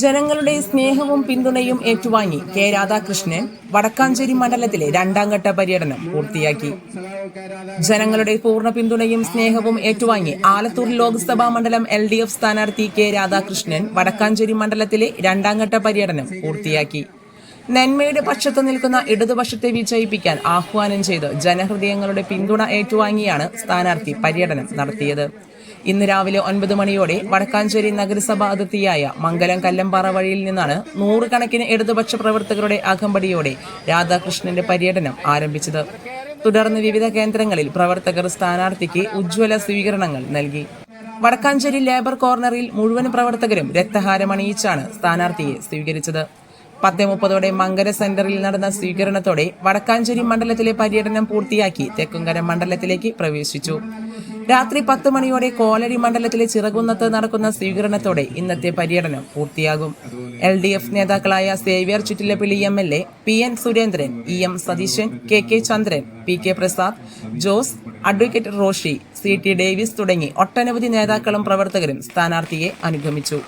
ജനങ്ങളുടെ സ്നേഹവും പിന്തുണയും ഏറ്റുവാങ്ങി കെ രാധാകൃഷ്ണൻ വടക്കാഞ്ചേരി മണ്ഡലത്തിലെ രണ്ടാം ഘട്ട പര്യടനം പൂർത്തിയാക്കി. ജനങ്ങളുടെ പൂർണ പിന്തുണയും സ്നേഹവും ഏറ്റുവാങ്ങി ആലത്തൂർ ലോക്സഭാ മണ്ഡലം എൽ ഡി എഫ് സ്ഥാനാർത്ഥി കെ രാധാകൃഷ്ണൻ വടക്കാഞ്ചേരി മണ്ഡലത്തിലെ രണ്ടാം ഘട്ട പര്യടനം പൂർത്തിയാക്കി. നന്മയുടെ പക്ഷത്ത് നിൽക്കുന്ന ഇടതുപക്ഷത്തെ വിജയിപ്പിക്കാൻ ആഹ്വാനം ചെയ്ത് ജനഹൃദയങ്ങളുടെ പിന്തുണ ഏറ്റുവാങ്ങിയാണ് സ്ഥാനാർത്ഥി പര്യടനം നടത്തിയത്. ഇന്ന് രാവിലെ ഒൻപത് മണിയോടെ വടക്കാഞ്ചേരി നഗരസഭ അതിർത്തിയായ മംഗലം കല്ലമ്പാറ വഴിയിൽ നിന്നാണ് നൂറുകണക്കിന് ഇടതുപക്ഷ പ്രവർത്തകരുടെ അകമ്പടിയോടെ രാധാകൃഷ്ണന്റെ പര്യടനം ആരംഭിച്ചത്. തുടർന്ന് വിവിധ കേന്ദ്രങ്ങളിൽ പ്രവർത്തകർ സ്ഥാനാർത്ഥിക്ക് ഉജ്ജ്വല സ്വീകരണങ്ങൾ നൽകി. വടക്കാഞ്ചേരി ലേബർ കോർണറിൽ മുഴുവൻ പ്രവർത്തകരും രക്തഹാരം അണിയിച്ചാണ് സ്ഥാനാർത്ഥിയെ സ്വീകരിച്ചത്. പത്ത് മുപ്പതോടെ മങ്കര സെന്ററിൽ നടന്ന സ്വീകരണത്തോടെ വടക്കാഞ്ചേരി മണ്ഡലത്തിലെ പര്യടനം പൂർത്തിയാക്കി തെക്കുംകര മണ്ഡലത്തിലേക്ക് പ്രവേശിച്ചു. രാത്രി പത്ത് മണിയോടെ കോലടി മണ്ഡലത്തിലെ ചിറകുന്നത്ത് നടക്കുന്ന സ്വീകരണത്തോടെ ഇന്നത്തെ പര്യടനം പൂർത്തിയാകും. എൽ ഡി എഫ് നേതാക്കളായ Xavier Chittilappilly M L A P N Surendran E M Satheesan K K Chandran P K Prasad Jose advocate Roshi C T Davis തുടങ്ങി ഒട്ടനവധി നേതാക്കളും പ്രവർത്തകരും സ്ഥാനാർത്ഥിയെ അനുഗമിച്ചു.